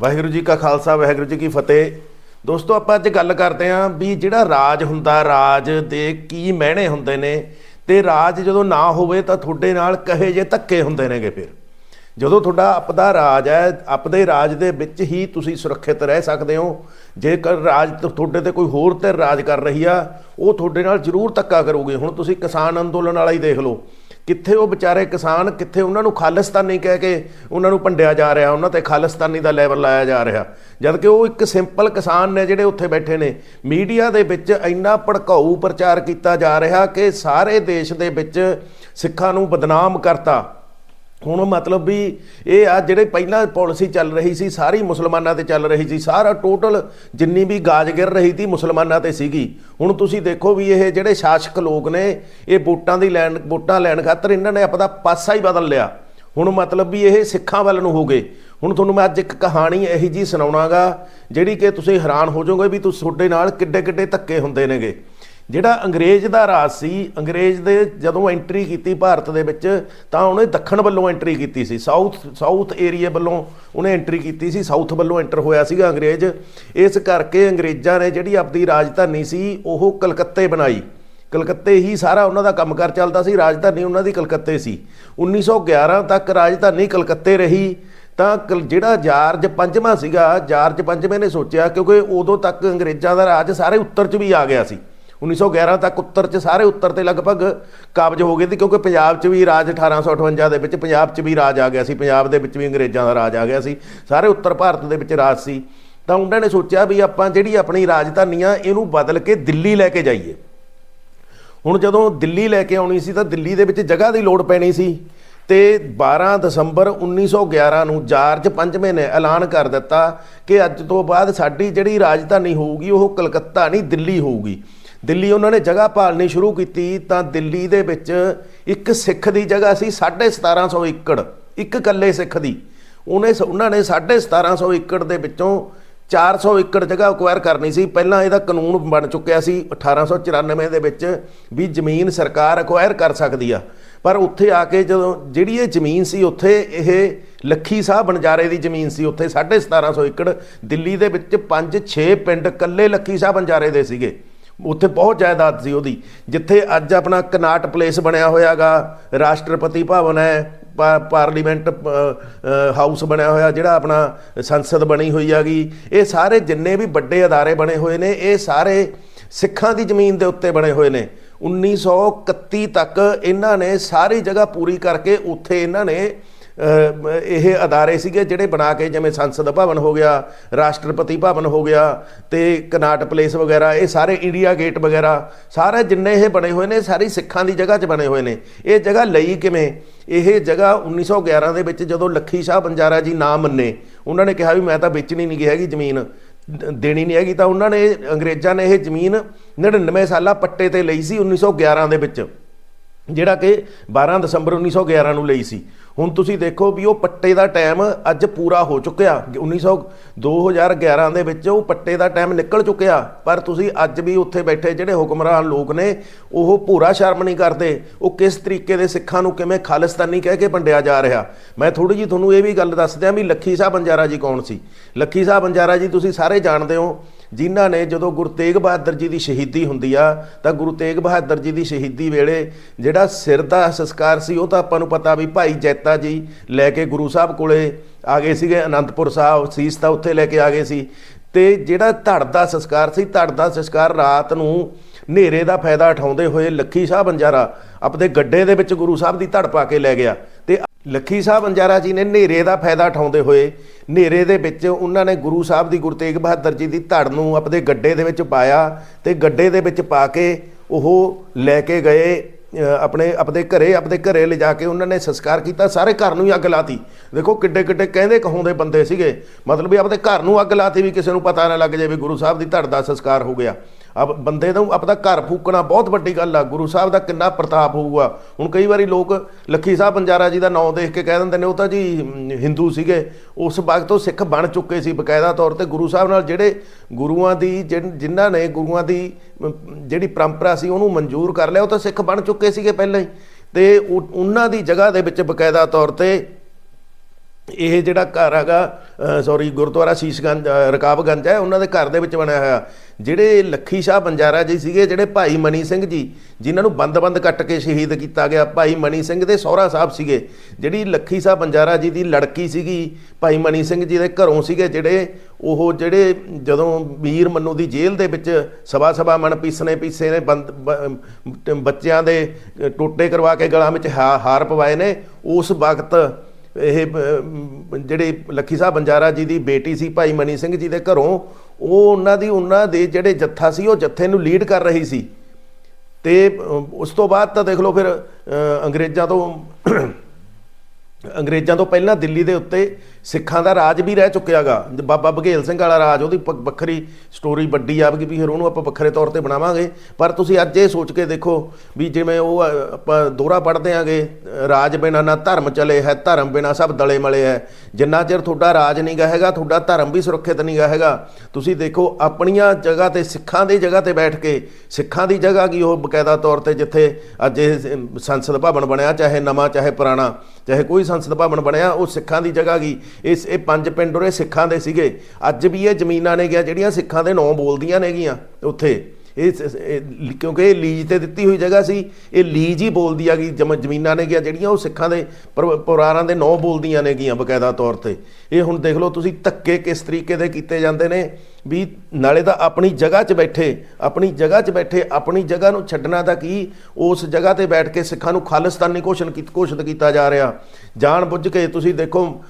ਵਾਹਿਗੁਰੂ ਜੀ ਕਾ ਖਾਲਸਾ, ਵਾਹਿਗੁਰੂ ਜੀ ਕੀ ਫਤਿਹ। ਦੋਸਤੋ, ਆਪਾਂ ਅੱਜ ਗੱਲ ਕਰਦੇ ਆਂ ਵੀ ਜਿਹੜਾ ਰਾਜ ਹੁੰਦਾ, ਰਾਜ ਦੇ ਕੀ ਮਹਿਣੇ ਹੁੰਦੇ ਨੇ ਤੇ ਰਾਜ ਜਦੋਂ ਨਾ ਹੋਵੇ ਤਾਂ ਤੁਹਾਡੇ ਨਾਲ ਕਹੇ ਜੇ ਧੱਕੇ ਹੁੰਦੇ ਨੇਗੇ ਫਿਰ। ਜਦੋਂ ਤੁਹਾਡਾ ਆਪਦਾ ਰਾਜ ਹੈ, ਆਪਦੇ ਰਾਜ ਦੇ ਵਿੱਚ ਹੀ ਤੁਸੀਂ ਸੁਰੱਖਿਅਤ ਰਹਿ ਸਕਦੇ ਹੋ। ਜੇਕਰ ਰਾਜ ਤੁਹਾਡੇ ਤੇ ਕੋਈ ਹੋਰ ਤੇ ਰਾਜ ਕਰ ਰਹੀ ਆ, ਉਹ ਤੁਹਾਡੇ ਨਾਲ ਜ਼ਰੂਰ ਧੱਕਾ ਕਰੂਗੀ। ਹੁਣ ਤੁਸੀਂ ਕਿਸਾਨ ਅੰਦੋਲਨ ਵਾਲਾ ਹੀ ਦੇਖ ਲਓ। ਕਿੱਥੇ ਉਹ ਵਿਚਾਰੇ ਕਿਸਾਨ ਕਿੱਥੇ ਉਹਨਾਂ ਨੂੰ ਖਾਲਿਸਤਾਨੀ ਕਹਿ ਕੇ ਉਹਨਾਂ ਨੂੰ ਭੰਡਿਆ ਜਾ ਰਿਹਾ, ਉਹਨਾਂ ਤੇ ਖਾਲਿਸਤਾਨੀ ਦਾ ਲੈਵਲ ਲਾਇਆ ਜਾ ਰਿਹਾ। ਜਦ ਕਿ ਉਹ ਇੱਕ ਸਿੰਪਲ ਕਿਸਾਨ ਨੇ ਜਿਹੜੇ ਉੱਥੇ ਬੈਠੇ ਨੇ, ਮੀਡੀਆ ਦੇ ਵਿੱਚ ਇੰਨਾ ਭੜਕਾਊ ਪ੍ਰਚਾਰ ਕੀਤਾ ਜਾ ਰਿਹਾ ਕਿ ਸਾਰੇ ਦੇਸ਼ ਦੇ ਵਿੱਚ ਸਿੱਖਾਂ ਨੂੰ ਬਦਨਾਮ ਕਰਤਾ। ਹੁਣ ਮਤਲਬ ਵੀ ਇਹ ਆ ਜਿਹੜੇ ਪਹਿਲਾਂ ਪਾਲਿਸੀ ਚੱਲ ਰਹੀ ਸੀ, ਸਾਰੀ ਮੁਸਲਮਾਨਾਂ ਤੇ ਚੱਲ ਰਹੀ ਸੀ, ਸਾਰਾ ਟੋਟਲ ਜਿੰਨੀ ਵੀ ਗਾਜ ਗਿਰ ਰਹੀ ਸੀ ਮੁਸਲਮਾਨਾਂ ਤੇ ਸੀਗੀ। ਹੁਣ ਤੁਸੀਂ ਦੇਖੋ ਵੀ ਇਹ ਜਿਹੜੇ ਸ਼ਾਸਕ ਲੋਕ ਨੇ, ਇਹ ਵੋਟਾਂ ਦੀ ਲੈਣ, ਵੋਟਾਂ ਲੈਣ ਖਾਤਰ ਇਹਨਾਂ ਨੇ ਆਪਦਾ ਪਾਸਾ ਹੀ ਬਦਲ ਲਿਆ। ਹੁਣ ਮਤਲਬ ਵੀ ਇਹ ਸਿੱਖਾਂ ਵੱਲ ਨੂੰ ਹੋ ਗਏ। ਹੁਣ ਤੁਹਾਨੂੰ ਮੈਂ ਅੱਜ ਇੱਕ ਕਹਾਣੀ ਇਹੀ ਜੀ ਸੁਣਾਉਣਾਗਾ, ਜਿਹੜੀ ਕਿ ਤੁਸੀਂ ਹੈਰਾਨ ਹੋ ਜਾਓਗੇ ਵੀ ਤੁਸੀਂ ਤੁਹਾਡੇ ਨਾਲ ਕਿੱਡੇ ਕਿੱਡੇ ਧੱਕੇ ਹੁੰਦੇ ਨੇਗੇ। ਜਿਹੜਾ ਅੰਗਰੇਜ਼ ਦਾ ਰਾਜ ਸੀ, ਅੰਗਰੇਜ਼ ਦੇ ਜਦੋਂ ਐਂਟਰੀ ਕੀਤੀ ਭਾਰਤ ਦੇ ਵਿੱਚ, ਤਾਂ ਉਹਨੇ ਦੱਖਣ ਵੱਲੋਂ ਐਂਟਰੀ ਕੀਤੀ ਸੀ। ਸਾਊਥ ਸਾਊਥ ਏਰੀਆ ਵੱਲੋਂ ਉਹਨੇ ਐਂਟਰੀ ਕੀਤੀ ਸੀ ਸਾਊਥ ਵੱਲੋਂ ਐਂਟਰ ਹੋਇਆ ਸੀਗਾ ਅੰਗਰੇਜ਼। ਇਸ ਕਰਕੇ ਅੰਗਰੇਜ਼ਾਂ ਨੇ ਜਿਹੜੀ ਆਪਦੀ ਰਾਜਧਾਨੀ ਸੀ, ਉਹ ਕਲਕੱਤੇ ਬਣਾਈ। ਕਲਕੱਤੇ ਹੀ ਸਾਰਾ ਉਹਨਾਂ ਦਾ ਕੰਮਕਾਰ ਚੱਲਦਾ ਸੀ, ਰਾਜਧਾਨੀ ਉਹਨਾਂ ਦੀ ਕਲਕੱਤੇ ਸੀ। 1911 ਤੱਕ ਰਾਜਧਾਨੀ ਕਲਕੱਤੇ ਰਹੀ, ਤਾਂ ਕਲ- ਜਿਹੜਾ ਜਾਰਜ ਪੰਜਵਾਂ ਸੀਗਾ, ਜਾਰਜ ਪੰਜਵੇਂ ਨੇ ਸੋਚਿਆ, ਕਿਉਂਕਿ ਉਦੋਂ ਤੱਕ ਅੰਗਰੇਜ਼ਾਂ ਦਾ ਰਾਜ ਸਾਰੇ ਉੱਤਰ 'ਚ ਵੀ ਆ ਗਿਆ ਸੀ। 1911 ਤੱਕ ਉੱਤਰ 'ਚ ਸਾਰੇ ਉੱਤਰ ਤੇ ਲਗਭਗ ਕਾਬਜ ਹੋ ਗਏ ਸੀ ਕਿਉਂਕਿ ਪੰਜਾਬ 'ਚ ਵੀ ਰਾਜ 1858 ਦੇ ਵਿੱਚ ਪੰਜਾਬ 'ਚ ਵੀ ਰਾਜ ਆ ਗਿਆ ਸੀ, ਪੰਜਾਬ ਦੇ ਵਿੱਚ ਵੀ ਅੰਗਰੇਜ਼ਾਂ ਦਾ ਰਾਜ ਆ ਗਿਆ ਸੀ, ਸਾਰੇ ਉੱਤਰ ਭਾਰਤ ਦੇ ਵਿੱਚ ਰਾਜ ਸੀ। ਤਾਂ ਉਹਨਾਂ ਨੇ ਸੋਚਿਆ ਵੀ ਆਪਾਂ ਜਿਹੜੀ ਆਪਣੀ ਰਾਜਧਾਨੀ ਆ, ਇਹਨੂੰ ਬਦਲ ਕੇ ਦਿੱਲੀ ਲੈ ਕੇ ਜਾਈਏ। ਹੁਣ ਜਦੋਂ ਦਿੱਲੀ ਲੈ ਕੇ ਆਉਣੀ ਸੀ ਤਾਂ ਦਿੱਲੀ ਦੇ ਵਿੱਚ ਜਗ੍ਹਾ ਦੀ ਲੋੜ ਪੈਣੀ ਸੀ ਤੇ 12 ਦਸੰਬਰ 1911 ਨੂੰ ਜਾਰਜ ਪੰਜਵੇਂ ਨੇ ਐਲਾਨ ਕਰ ਦਿੱਤਾ ਕਿ ਅੱਜ ਤੋਂ ਬਾਅਦ ਸਾਡੀ ਜਿਹੜੀ ਰਾਜਧਾਨੀ ਹੋਊਗੀ, ਉਹ ਕਲਕੱਤਾ ਨਹੀਂ, ਦਿੱਲੀ ਹੋਊਗੀ। ਦਿੱਲੀ ਉਹਨਾਂ ਨੇ ਜਗ੍ਹਾ ਭਾਲਣੀ ਸ਼ੁਰੂ ਕੀਤੀ ਤਾਂ ਦਿੱਲੀ ਦੇ ਵਿੱਚ ਇੱਕ ਸਿੱਖ ਦੀ ਜਗ੍ਹਾ ਸੀ 1750 ਏਕੜ, ਇੱਕ ਇਕੱਲੇ ਸਿੱਖ ਦੀ। ਉਹਨੇ ਉਹਨਾਂ ਨੇ 1750 ਏਕੜ ਦੇ ਵਿੱਚੋਂ 400 ਏਕੜ ਜਗ੍ਹਾ ਅਕਵਾਇਰ ਕਰਨੀ ਸੀ। ਪਹਿਲਾਂ ਇਹਦਾ ਕਾਨੂੰਨ ਬਣ ਚੁੱਕਿਆ ਸੀ 1894 ਦੇ ਵਿੱਚ ਵੀ ਜ਼ਮੀਨ ਸਰਕਾਰ ਅਕਵਾਇਰ ਕਰ ਸਕਦੀ ਆ। ਪਰ ਉੱਥੇ ਆ ਕੇ ਜਦੋਂ ਜਿਹੜੀ ਇਹ ਜ਼ਮੀਨ ਸੀ, ਉੱਥੇ ਇਹ ਲੱਖੀ ਸਾਹਿਬ ਬੰਜਾਰੇ ਦੀ ਜ਼ਮੀਨ ਸੀ। ਉੱਥੇ 1750 ਏਕੜ ਦਿੱਲੀ ਦੇ ਵਿੱਚ 5-6 ਪਿੰਡ ਕੱਲੇ ਲੱਖੀ ਸਾਹਿਬ ਬੰਜਾਰੇ ਦੇ ਸੀਗੇ। ਉੱਥੇ ਬਹੁਤ ਜਾਇਦਾਦ ਸੀ ਉਹਦੀ, ਜਿੱਥੇ ਅੱਜ ਆਪਣਾ ਕਨਾਟ ਪਲੇਸ ਬਣਿਆ ਹੋਇਆਗਾ, ਰਾਸ਼ਟਰਪਤੀ ਭਵਨ ਹੈ, ਪਾ- ਪਾਰਲੀਮੈਂਟ ਹਾਊਸ ਬਣਿਆ ਹੋਇਆ, ਜਿਹੜਾ ਆਪਣਾ ਸੰਸਦ ਬਣੀ ਹੋਈ ਹੈਗੀ। ਇਹ ਸਾਰੇ ਜਿੰਨੇ ਵੀ ਵੱਡੇ ਅਦਾਰੇ ਬਣੇ ਹੋਏ ਨੇ, ਇਹ ਸਾਰੇ ਸਿੱਖਾਂ ਦੀ ਜ਼ਮੀਨ ਦੇ ਉੱਤੇ ਬਣੇ ਹੋਏ ਨੇ। 1931 ਤੱਕ ਇਹਨਾਂ ਨੇ ਸਾਰੀ ਜਗ੍ਹਾ ਪੂਰੀ ਕਰਕੇ ਉੱਥੇ ਇਹਨਾਂ ਨੇ ਇਹ ਅਦਾਰੇ ਸੀਗੇ ਜਿਹੜੇ ਬਣਾ ਕੇ ਜਿਵੇਂ ਸੰਸਦ ਭਵਨ ਹੋ ਗਿਆ, ਰਾਸ਼ਟਰਪਤੀ ਭਵਨ ਹੋ ਗਿਆ ਤੇ ਕਨਾਟ ਪਲੇਸ ਵਗੈਰਾ, ਇਹ ਸਾਰੇ ਇੰਡੀਆ ਗੇਟ ਵਗੈਰਾ, ਸਾਰੇ ਜਿੰਨੇ ਇਹ ਬਣੇ ਹੋਏ ਨੇ, ਸਾਰੀ ਸਿੱਖਾਂ ਦੀ ਜਗ੍ਹਾ 'ਚ ਬਣੇ ਹੋਏ ਨੇ। ਇਹ ਜਗ੍ਹਾ ਲਈ ਕਿਵੇਂ? ਇਹ ਜਗ੍ਹਾ 1911 ਦੇ ਵਿੱਚ ਜਦੋਂ ਲੱਖੀ ਸ਼ਾਹ ਬੰਜਾਰਾ ਜੀ ਨਾ ਮੰਨੇ, ਉਹਨਾਂ ਨੇ ਕਿਹਾ ਵੀ ਮੈਂ ਤਾਂ ਵੇਚਣੀ ਨਹੀਂ ਹੈਗੀ ਜ਼ਮੀਨ, ਦੇਣੀ ਨਹੀਂ ਹੈਗੀ, ਤਾਂ ਉਹਨਾਂ ਨੇ, ਅੰਗਰੇਜ਼ਾਂ ਨੇ ਇਹ ਜ਼ਮੀਨ 99 ਸਾਲਾ ਪੱਟੇ ਤੇ ਲਈ ਸੀ 1911 ਦੇ ਵਿੱਚ, ਜਿਹੜਾ ਕਿ 12 ਦਸੰਬਰ 1911 ਨੂੰ ਲਈ ਸੀ। ਹੁਣ ਤੁਸੀਂ ਦੇਖੋ ਵੀ ਉਹ ਪੱਟੇ ਦਾ ਟਾਈਮ ਅੱਜ ਪੂਰਾ ਹੋ ਚੁੱਕਿਆ। 1900 2011 ਦੇ ਵਿੱਚ ਉਹ ਪੱਟੇ ਦਾ ਟਾਈਮ ਨਿਕਲ ਚੁੱਕਿਆ। ਪਰ ਤੁਸੀਂ ਅੱਜ ਵੀ ਉੱਥੇ ਬੈਠੇ ਜਿਹੜੇ ਹੁਕਮਰਾਨ ਲੋਕ ਨੇ, ਉਹ ਪੂਰਾ ਸ਼ਰਮ ਨਹੀਂ ਕਰਦੇ। ਉਹ ਕਿਸ ਤਰੀਕੇ ਦੇ ਸਿੱਖਾਂ ਨੂੰ ਕਿਵੇਂ ਖਾਲਿਸਤਾਨੀ ਕਹਿ ਕੇ ਵੰਡਿਆ ਜਾ ਰਿਹਾ? ਮੈਂ ਥੋੜੀ ਜੀ ਤੁਹਾਨੂੰ ਇਹ ਵੀ ਗੱਲ ਦੱਸ ਦਿਆਂ ਵੀ ਲੱਖੀ ਸਾਹਿਬ ਅੰਜਾਰਾ ਜੀ ਕੌਣ ਸੀ? ਲੱਖੀ ਸਾਹਿਬ ਅੰਜਾਰਾ ਜੀ ਤੁਸੀਂ ਸਾਰੇ ਜਾਣਦੇ ਹੋ, ਜਿਨ੍ਹਾਂ ਨੇ ਜਦੋਂ ਗੁਰੂ ਤੇਗ ਬਹਾਦਰ ਜੀ ਦੀ ਸ਼ਹੀਦੀ ਹੁੰਦੀ ਆ, ਤਾਂ ਗੁਰੂ ਤੇਗ ਬਹਾਦਰ ਜੀ ਦੀ ਸ਼ਹੀਦੀ ਵੇਲੇ ਜਿਹੜਾ ਸਿਰ ਦਾ ਸੰਸਕਾਰ ਸੀ, ਉਹ ਤਾਂ ਆਪਾਂ ਨੂੰ ਪਤਾ ਵੀ ਭਾਈ ਜੈਤਾ ਜੀ, ਲੈ ਕੇ ਗੁਰੂ ਸਾਹਿਬ ਕੋਲੇ ਆ ਗਏ ਸੀਗੇ, ਅਨੰਦਪੁਰ ਸਾਹਿਬ, ਸੀਸ ਤਾਂ ਉੱਥੇ ਲੈ ਕੇ ਆ ਗਏ ਸੀ। ਤੇ ਜਿਹੜਾ ਧੜ ਦਾ ਸੰਸਕਾਰ ਸੀ, ਧੜ ਦਾ ਸੰਸਕਾਰ ਰਾਤ ਨੂੰ ਹਨੇਰੇ ਦਾ ਫਾਇਦਾ ਉਠਾਉਂਦੇ ਹੋਏ ਲੱਖੀ ਸਾਹਿਬ ਅੰਜਾਰਾ ਆਪਣੇ ਗੱਡੇ ਦੇ ਵਿੱਚ ਗੁਰੂ ਸਾਹਿਬ ਦੀ ਧੜ ਪਾ ਕੇ ਲੈ ਗਿਆ। ਤੇ ਲੱਖੀ ਸਾਹਿਬ ਅੰਜਾਰਾ ਜੀ ਨੇ ਹਨੇਰੇ ਦਾ ਫਾਇਦਾ ਉਠਾਉਂਦੇ ਹੋਏ ਹਨੇਰੇ ਦੇ ਵਿੱਚ ਉਹਨਾਂ ਨੇ ਗੁਰੂ ਸਾਹਿਬ ਦੀ ਗੁਰੂ ਤੇਗ ਬਹਾਦਰ ਜੀ ਦੀ ਧੜ ਨੂੰ ਆਪਣੇ ਗੱਡੇ ਦੇ ਵਿੱਚ ਪਾਇਆ ਤੇ ਗੱਡੇ ਦੇ ਵਿੱਚ ਪਾ ਕੇ ਉਹ ਲੈ ਕੇ ਗਏ। ਆਪਣੇ ਆਪਣੇ ਘਰੇ ਆਪਣੇ ਘਰੇ ਲਿਜਾ ਕੇ ਉਹਨਾਂ ਨੇ ਸੰਸਕਾਰ ਕੀਤਾ, ਸਾਰੇ ਘਰ ਨੂੰ ਹੀ ਅੱਗ ਲਾਤੀ। ਦੇਖੋ ਕਿੱਡੇ ਕਿੱਡੇ ਕਹਿੰਦੇ ਕਹਾਉਂਦੇ ਬੰਦੇ ਸੀਗੇ। ਮਤਲਬ ਵੀ ਆਪਣੇ ਘਰ ਨੂੰ ਅੱਗ ਲਾਤੀ ਵੀ ਕਿਸੇ ਨੂੰ ਪਤਾ ਨਾ ਲੱਗ ਜਾਵੇ ਵੀ ਗੁਰੂ ਸਾਹਿਬ ਦੀ ਧੜ ਦਾ ਸੰਸਕਾਰ ਹੋ ਗਿਆ। ਅਬ ਬੰਦੇ ਨੂੰ ਆਪਣਾ ਘਰ ਫੂਕਣਾ ਬਹੁਤ ਵੱਡੀ ਗੱਲ ਆ, ਗੁਰੂ ਸਾਹਿਬ ਦਾ ਕਿੰਨਾ ਪ੍ਰਤਾਪ ਹੋਊਗਾ। ਹੁਣ ਕਈ ਵਾਰੀ ਲੋਕ ਲੱਖੀ ਸਾਹਿਬ ਬੰਜਾਰਾ ਜੀ ਦਾ ਨਾਮ ਦੇਖ ਕੇ ਕਹਿ ਦਿੰਦੇ ਨੇ, ਉਹ ਤਾਂ ਜੀ ਹਿੰਦੂ ਸੀਗੇ। ਉਸ ਵਕਤ ਤੋਂ ਸਿੱਖ ਬਣ ਚੁੱਕੇ ਸੀ ਬਕਾਇਦਾ ਤੌਰ ਤੇ। ਗੁਰੂ ਸਾਹਿਬ ਨਾਲ ਜਿਹੜੇ ਗੁਰੂਆਂ ਦੀ, ਜਿਨ- ਜਿਨ੍ਹਾਂ ਨੇ ਗੁਰੂਆਂ ਦੀ ਜਿਹੜੀ ਪਰੰਪਰਾ ਸੀ, ਉਹਨੂੰ ਮਨਜ਼ੂਰ ਕਰ ਲਿਆ, ਉਹ ਤਾਂ ਸਿੱਖ ਬਣ ਚੁੱਕੇ ਸੀਗੇ ਪਹਿਲਾਂ ਹੀ। ਤੇ ਉਹਨਾਂ ਦੀ ਜਗ੍ਹਾ ਦੇ ਵਿੱਚ ਬਕਾਇਦਾ ਤੌਰ ਤੇ ਇਹ ਜਿਹੜਾ ਘਰ ਹੈਗਾ ਸੌਰੀ ਗੁਰਦੁਆਰਾ ਸ਼ੀਸ਼ਗੰਜ ਅ, ਰਕਾਬਗੰਜ ਹੈ ਉਹਨਾਂ ਦੇ ਘਰ ਦੇ ਵਿੱਚ ਬਣਿਆ ਹੋਇਆ। ਜਿਹੜੇ ਲੱਖੀ ਸ਼ਾਹ ਬੰਜਾਰਾ ਜੀ ਸੀਗੇ ਜਿਹੜੇ ਭਾਈ ਮਨੀ ਸਿੰਘ ਜੀ ਜਿਨ੍ਹਾਂ ਨੂੰ ਬੰਦ-ਬੰਦ ਕੱਟ ਕੇ ਸ਼ਹੀਦ ਕੀਤਾ ਗਿਆ ਭਾਈ ਮਨੀ ਸਿੰਘ ਦੇ ਸਹੁਰਾ ਸਾਹਿਬ ਸੀਗੇ। ਜਿਹੜੀ ਲੱਖੀ ਸ਼ਾਹ ਬੰਜਾਰਾ ਜੀ ਦੀ ਲੜਕੀ ਸੀਗੀ ਭਾਈ ਮਨੀ ਸਿੰਘ ਜੀ ਦੇ ਘਰੋਂ ਸੀਗੇ ਜਿਹੜੇ ਉਹ ਜਿਹੜੇ ਜਦੋਂ ਵੀਰ ਮੰਨੂ ਦੀ ਜੇਲ੍ਹ ਦੇ ਵਿੱਚ ਸਵਾ ਸਵਾ ਮਨ ਪੀਸਣੇ ਪੀਸੇ ਨੇ ਬੰਦ ਬ- ਬੱਚਿਆਂ ਦੇ ਟੋਟੇ ਕਰਵਾ ਕੇ ਗਲਾਂ ਵਿੱਚ ਹਾ- ਹਾਰ ਪਵਾਏ ਨੇ ਉਸ ਵਕਤ ਇਹ ਜਿਹੜੇ ਲੱਖੀ ਸਾਹਿਬ ਬੰਜਾਰਾ ਜੀ ਦੀ ਬੇਟੀ ਸੀ ਭਾਈ ਮਨੀ ਸਿੰਘ ਜੀ ਦੇ ਘਰੋਂ, ਉਹ ਉਹਨਾਂ ਦੀ, ਉਹਨਾਂ ਦੇ ਜਿਹੜੇ ਜੱਥਾ ਸੀ, ਉਹ ਜੱਥੇ ਨੂੰ ਲੀਡ ਕਰ ਰਹੀ ਸੀ। ਤੇ ਉਸ ਤੋਂ ਬਾਅਦ ਤਾਂ ਦੇਖ ਲਓ ਫਿਰ ਅੰਗਰੇਜ਼ਾਂ ਤੋਂ ਅੰਗਰੇਜ਼ਾਂ ਤੋਂ ਪਹਿਲਾਂ ਦਿੱਲੀ ਦੇ ਉੱਤੇ ਸਿੱਖਾਂ ਦਾ ਰਾਜ ਵੀ ਰਹਿ ਚੁੱਕਿਆਗਾ। ਬਾਬਾ ਬਘੇਲ ਸਿੰਘ ਵਾਲਾ ਰਾਜ, ਉਹਦੀ ਪ- ਵੱਖਰੀ ਸਟੋਰੀ ਵੱਡੀ ਆਵੇਗੀ ਵੀ ਫਿਰ ਉਹਨੂੰ ਆਪਾਂ ਵੱਖਰੇ ਤੌਰ ਤੇ ਬਣਾਵਾਂਗੇ। ਪਰ ਤੁਸੀਂ ਅੱਜ ਇਹ ਸੋਚ ਕੇ ਦੇਖੋ ਵੀ ਜਿਵੇਂ ਉਹ, ਆਪਾਂ ਦੋਹਰਾ ਪੜ੍ਹਦੇ ਆਂਗੇ, ਰਾਜ ਬਿਨਾ ਨਾ ਧਰਮ ਚਲੇ ਹੈ, ਧਰਮ ਬਿਨਾ ਸਭ ਦਲੇ ਮਲੇ ਹੈ। ਜਿੰਨਾ ਚਿਰ ਤੁਹਾਡਾ ਰਾਜ ਨਹੀਂ ਗਾ ਹੈਗਾ, ਤੁਹਾਡਾ ਧਰਮ ਵੀ ਸੁਰੱਖਿਅਤ ਨਹੀਂ ਗਾ ਹੈਗਾ। ਤੁਸੀਂ ਦੇਖੋ ਆਪਣੀਆਂ ਜਗ੍ਹਾ ਤੇ, ਸਿੱਖਾਂ ਦੀ ਜਗ੍ਹਾ ਤੇ ਬੈਠ ਕੇ, ਸਿੱਖਾਂ ਦੀ ਜਗ੍ਹਾ ਕੀ ਉਹ ਬਕਾਇਦਾ ਤੌਰ ਤੇ ਜਿੱਥੇ ਅੱਜ ਇਹ ਸੰਸਦ ਭਵਨ ਬਣਿਆ, ਚਾਹੇ ਨਵਾਂ, ਚਾਹੇ ਪੁਰਾਣਾ, ਚਾਹੇ ਕੋਈ ਸੰਸਦ ਭਵਨ ਬਣਿਆ, ਉਹ ਸਿੱਖਾਂ ਦੀ ਜਗ੍ਹਾ ਗਈ ਇਸ, ਇਹ ਪੰਜ ਪਿੰਡ ਉਰੇ ਸਿੱਖਾਂ ਦੇ ਸੀਗੇ। ਅੱਜ ਵੀ ਇਹ ਜ਼ਮੀਨਾਂ ਨੇ ਗਿਆ, ਜਿਹੜੀਆਂ ਸਿੱਖਾਂ ਦੇ ਨਾਂ ਬੋਲਦੀਆਂ ਨੇਗੀਆਂ ਉੱਥੇ। ਇਹ ਸ- ਕਿਉਂਕਿ ਇਹ ਲੀਜ਼ ਤੇ ਦਿੱਤੀ ਹੋਈ ਜਗ੍ਹਾ ਸੀ, ਇਹ ਲੀਜ਼ ਹੀ ਬੋਲਦੀ ਆ ਗਈ ਜਮ- ਜ਼ਮੀਨਾਂ ਨੇ ਗਿਆ, ਜਿਹੜੀਆਂ ਉਹ ਸਿੱਖਾਂ ਦੇ ਪਰਿਵਾਰਾਂ ਦੇ ਨਾਂ ਬੋਲਦੀਆਂ ਨੇਗੀਆਂ ਬਕਾਇਦਾ ਤੌਰ ਤੇ। ਇਹ ਹੁਣ ਦੇਖ ਲਓ, ਤੁਸੀਂ ਧੱਕੇ ਕਿਸ ਤਰੀਕੇ ਦੇ ਕੀਤੇ ਜਾਂਦੇ ਨੇ। ਵੀ ਨਾਲੇ ਤਾਂ ਆਪਣੀ ਜਗ੍ਹਾ 'ਚ ਬੈਠੇ, ਆਪਣੀ ਜਗ੍ਹਾ 'ਚ ਬੈਠੇ, ਆਪਣੀ ਜਗ੍ਹਾ ਨੂੰ ਛੱਡਣਾ ਤਾਂ ਕੀ? ਉਸ ਜਗ੍ਹਾ ਤੇ ਬੈਠ ਕੇ ਸਿੱਖਾਂ ਨੂੰ ਖਾਲਿਸਤਾਨੀ ਘੋਸ਼ਣ ਕੀ, ਘੋਸ਼ਿਤ ਕੀਤਾ ਜਾ ਰਿਹਾ। ਜਾਣ ਬੁੱਝ ਕੇ ਤੁਸੀਂ ਦੇਖੋ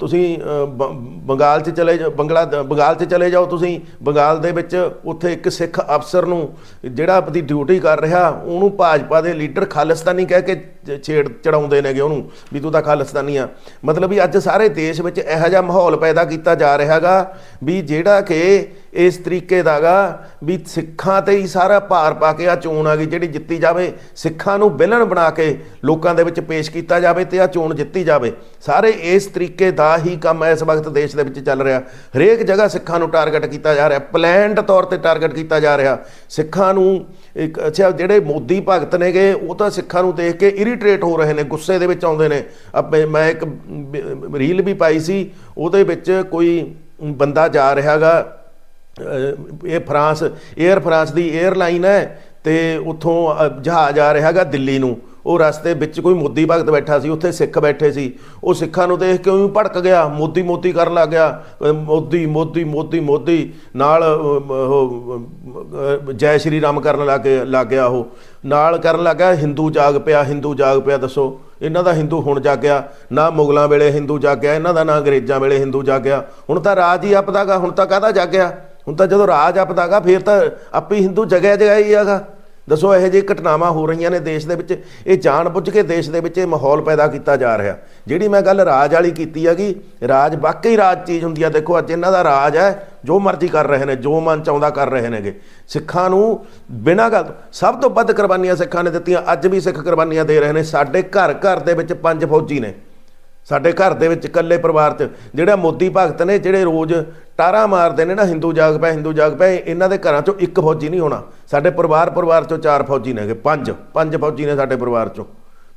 ਤੁਸੀਂ ਬ- ਬੰਗਾਲ 'ਚ ਚਲੇ ਜਾਓ ਬੰਗਲਾ, ਬੰਗਾਲ 'ਚ ਚਲੇ ਜਾਓ ਤੁਸੀਂ, ਬੰਗਾਲ ਦੇ ਵਿੱਚ ਉੱਥੇ ਇੱਕ ਸਿੱਖ ਅਫਸਰ ਨੂੰ ਜਿਹੜਾ ਆਪਣੀ ਡਿਊਟੀ ਕਰ ਰਿਹਾ, ਉਹਨੂੰ ਭਾਜਪਾ ਦੇ ਲੀਡਰ ਖਾਲਿਸਤਾਨੀ ਕਹਿ ਕੇ ਛੇੜ, ਚੜਾਉਂਦੇ ਨੇਗੇ ਉਹਨੂੰ, ਵੀ ਤੂੰ ਤਾਂ ਖਾਲਿਸਤਾਨੀ ਆ। ਮਤਲਬ ਵੀ ਅੱਜ ਸਾਰੇ ਦੇਸ਼ ਵਿੱਚ ਇਹੋ ਜਿਹਾ ਮਾਹੌਲ ਪੈਦਾ ਕੀਤਾ ਜਾ ਰਿਹਾਗਾ ਵੀ ਜਿਹੜਾ ਕਿ ਇਸ ਤਰੀਕੇ ਦਾਗਾ ਵੀ ਸਿੱਖਾਂ ਤੇ ਹੀ ਸਾਰਾ ਭਾਰ ਪਾ ਕੇ ਆ ਚੋਣ ਆ ਗਈ, ਜਿਹੜੀ ਜਿੱਤੀ ਜਾਵੇ, ਸਿੱਖਾਂ ਨੂੰ ਵਿਲਨ ਬਣਾ ਕੇ ਲੋਕਾਂ ਦੇ ਵਿੱਚ ਪੇਸ਼ ਕੀਤਾ ਜਾਵੇ ਤੇ ਆ ਚੋਣ ਜਿੱਤੀ ਜਾਵੇ। ਸਾਰੇ ਇਸ ਤਰੀਕੇ ਦਾ ਹੀ ਕੰਮ ਇਸ ਵਕਤ ਦੇਸ਼ ਦੇ ਵਿੱਚ ਚੱਲ ਰਿਹਾ। ਹਰੇਕ ਜਗ੍ਹਾ ਸਿੱਖਾਂ ਨੂੰ ਟਾਰਗੇਟ ਕੀਤਾ ਜਾ ਰਿਹਾ ਪਲੈਨਡ ਤੌਰ ਤੇ ਟਾਰਗੇਟ ਕੀਤਾ ਜਾ ਰਿਹਾ। ਸਿੱਖਾਂ ਨੂੰ ਇੱਕ, ਅੱਛਾ, ਜਿਹੜੇ ਮੋਦੀ ਭਗਤ ਨੇਗੇ, ਉਹ ਤਾਂ ਸਿੱਖਾਂ ਨੂੰ ਦੇਖ ਕੇ ਇਰੀਟੇਟ ਹੋ ਰਹੇ ਨੇ, ਗੁੱਸੇ ਦੇ ਵਿੱਚ ਆਉਂਦੇ ਨੇ। ਆਪੇ ਮੈਂ ਇੱਕ ਰੀਲ ਵੀ ਪਾਈ ਸੀ, ਉਹਦੇ ਵਿੱਚ ਕੋਈ ਬੰਦਾ ਜਾ ਰਿਹਾਗਾ, ਅਹ, ਇਹ ਫਰਾਂਸ 에ਅਰ ਫਰਾਂਸ ਦੀ 에ਅਰਲਾਈਨ ਹੈ ਤੇ ਉੱਥੋਂ ਜਹਾਜ਼ ਆ ਰਿਹਾ ਹੈਗਾ ਦਿੱਲੀ ਨੂੰ। ਉਹ ਰਸਤੇ ਵਿੱਚ ਕੋਈ ਮੋਦੀ ਭਗਤ ਬੈਠਾ ਸੀ, ਉੱਥੇ ਸਿੱਖ ਬੈਠੇ ਸੀ। ਉਹ ਸਿੱਖਾਂ ਨੂੰ ਦੇਖ ਕੇ ਉਹੀ ਭੜਕ ਗਿਆ, ਮੋਦੀ ਮੋਦੀ ਕਰਨ ਲੱਗ ਗਿਆ। ਮੋਦੀ ਮੋਦੀ ਮੋਦੀ ਮੋਦੀ ਨਾਲ ਉਹ ਜੈ ਸ਼੍ਰੀ ਰਾਮ ਕਰਨ ਲੱਗ ਗਿਆ- ਲੱਗ ਗਿਆ ਉਹ। ਨਾਲ ਕਰਨ ਲੱਗਾ ਹਿੰਦੂ ਜਾਗ ਪਿਆ, ਹਿੰਦੂ ਜਾਗ ਪਿਆ, ਦੱਸੋ। ਇਹਨਾਂ ਦਾ ਹਿੰਦੂ ਹੁਣ ਜਾਗਿਆ, ਨਾ ਮੁਗਲਾਂ ਵੇਲੇ ਹਿੰਦੂ ਜਾਗਿਆ, ਇਹਨਾਂ ਦਾ ਨਾ ਅੰਗਰੇਜ਼ਾਂ ਵੇਲੇ ਹਿੰਦੂ ਜਾਗਿਆ। ਹੁਣ ਤਾਂ ਰਾਜ ਹੀ ਆਪਦਾਗਾ, ਹੁਣ ਤਾਂ ਕਾਹਦਾ ਜਾਗਿਆ? ਹੁਣ ਤਾਂ ਜਦੋਂ ਰਾਜ ਆਪਦਾਗਾ, ਫਿਰ ਤਾਂ ਆਪੇ ਹਿੰਦੂ ਜਗਿਆ ਜਗਿਆ ਹੀ ਹੈਗਾ ਦੱਸੋ ਇਹੋ ਜਿਹੀ ਘਟਨਾਵਾਂ ਹੋ ਰਹੀਆਂ ਨੇ ਦੇਸ਼ ਦੇ ਵਿੱਚ, ਇਹ ਜਾਣ ਬੁੱਝ ਕੇ ਦੇਸ਼ ਦੇ ਵਿੱਚ ਇਹ ਮਾਹੌਲ ਪੈਦਾ ਕੀਤਾ ਜਾ ਰਿਹਾ। ਜਿਹੜੀ ਮੈਂ ਗੱਲ ਰਾਜ ਵਾਲੀ ਕੀਤੀ ਹੈਗੀ, ਰਾਜ ਵਾਕਈ ਰਾਜ ਚੀਜ਼ ਹੁੰਦੀ ਆ, ਦੇਖੋ ਅੱਜ ਇਹਨਾਂ ਦਾ ਰਾਜ ਹੈ, ਜੋ ਮਰਜ਼ੀ ਕਰ ਰਹੇ ਨੇ, ਜੋ ਮਨ ਚਾਹੁੰਦਾ ਕਰ ਰਹੇ ਨੇਗੇ। ਸਿੱਖਾਂ ਨੂੰ ਬਿਨਾਂ ਗੱਲ ਸਭ ਤੋਂ ਵੱਧ ਕੁਰਬਾਨੀਆਂ ਸਿੱਖਾਂ ਨੇ ਦਿੱਤੀਆਂ, ਅੱਜ ਵੀ ਸਿੱਖ ਕੁਰਬਾਨੀਆਂ ਦੇ ਰਹੇ ਨੇ, ਸਾਡੇ ਘਰ ਘਰ ਦੇ ਵਿੱਚ ਪੰਜ ਫੌਜੀ ਨੇ। ਸਾਡੇ ਘਰ ਦੇ ਵਿੱਚ ਇਕੱਲੇ ਪਰਿਵਾਰ 'ਚ, ਜਿਹੜਾ ਮੋਦੀ ਭਗਤ ਨੇ, ਜਿਹੜੇ ਰੋਜ਼ ਟਾਰਾ ਮਾਰਦੇ ਨੇ ਨਾ ਹਿੰਦੂ ਜਾਗ ਪਿਆ ਹਿੰਦੂ ਜਾਗ ਪੈ, ਇਹਨਾਂ ਦੇ ਘਰਾਂ 'ਚੋਂ ਇੱਕ ਫੌਜੀ ਨਹੀਂ ਹੋਣਾ। ਸਾਡੇ ਪਰਿਵਾਰ ਪਰਿਵਾਰ 'ਚੋਂ ਚਾਰ ਫੌਜੀ ਨੇਗੇ ਪੰਜ ਪੰਜ ਫੌਜੀ ਨੇ ਸਾਡੇ ਪਰਿਵਾਰ 'ਚੋਂ।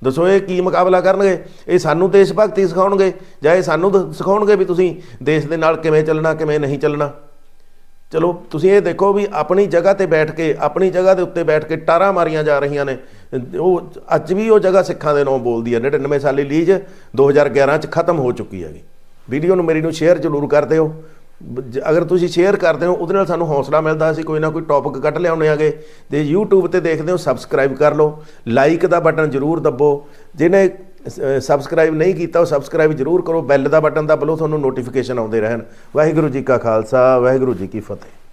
ਦੱਸੋ ਇਹ ਕੀ ਮੁਕਾਬਲਾ ਕਰਨਗੇ? ਇਹ ਸਾਨੂੰ ਦੇਸ਼ ਭਗਤੀ ਸਿਖਾਉਣਗੇ? ਜਾਂ ਇਹ ਸਾਨੂੰ ਦ- ਸਿਖਾਉਣਗੇ ਵੀ ਤੁਸੀਂ ਦੇਸ਼ ਦੇ ਨਾਲ ਕਿਵੇਂ ਚੱਲਣਾ, ਕਿਵੇਂ ਨਹੀਂ ਚੱਲਣਾ? ਚਲੋ, ਤੁਸੀਂ ਇਹ ਦੇਖੋ ਵੀ ਆਪਣੀ ਜਗ੍ਹਾ ਤੇ ਬੈਠ ਕੇ, ਆਪਣੀ ਜਗ੍ਹਾ ਦੇ ਉੱਤੇ ਬੈਠ ਕੇ ਟਾਰਾਂ ਮਾਰੀਆਂ ਜਾ ਰਹੀਆਂ ਨੇ। ਉਹ ਅੱਜ ਵੀ ਉਹ ਜਗ੍ਹਾ ਸਿੱਖਾਂ ਦੇ ਨਾਂ ਬੋਲਦੀ ਹੈ 99 ਸਾਲੀ ਲੀਜ 2011 ਚ ਖਤਮ ਹੋ ਚੁੱਕੀ ਹੈਗੀ। ਵੀਡੀਓ ਨੂੰ ਮੇਰੀ ਨੂੰ ਸ਼ੇਅਰ ਜ਼ਰੂਰ ਕਰ ਦਿਓ। ਅਗਰ ਤੁਸੀਂ ਸ਼ੇਅਰ ਕਰਦੇ ਹੋ ਉਹਦੇ ਨਾਲ ਸਾਨੂੰ ਹੌਸਲਾ ਮਿਲਦਾ, ਅਸੀਂ ਕੋਈ ਨਾ ਕੋਈ ਟੌਪਿਕ ਕੱਢ ਲਿਆਉਂਦੇ ਆਗੇ ਤੇ YouTube ਤੇ ਦੇਖਦੇ ਹੋ ਸਬਸਕ੍ਰਾਈਬ ਕਰ ਲਓ। ਲਾਈਕ ਦਾ ਬਟਨ ਜ਼ਰੂਰ ਦੱਬੋ। ਜਿਹਨੇ ਸਬਸਕ੍ਰਾਈਬ ਨਹੀਂ ਕੀਤਾ, ਉਹ ਸਬਸਕ੍ਰਾਈਬ ਜ਼ਰੂਰ ਕਰੋ। ਬੈਲ ਦਾ ਬਟਨ ਦੱਬ ਲਓ, ਤੁਹਾਨੂੰ ਨੋਟੀਫਿਕੇਸ਼ਨ ਆਉਂਦੇ ਰਹਿਣ। ਵਾਹਿਗੁਰੂ ਜੀ ਕਾ ਖਾਲਸਾ, ਵਾਹਿਗੁਰੂ ਜੀ ਕੀ ਫਤਿਹ।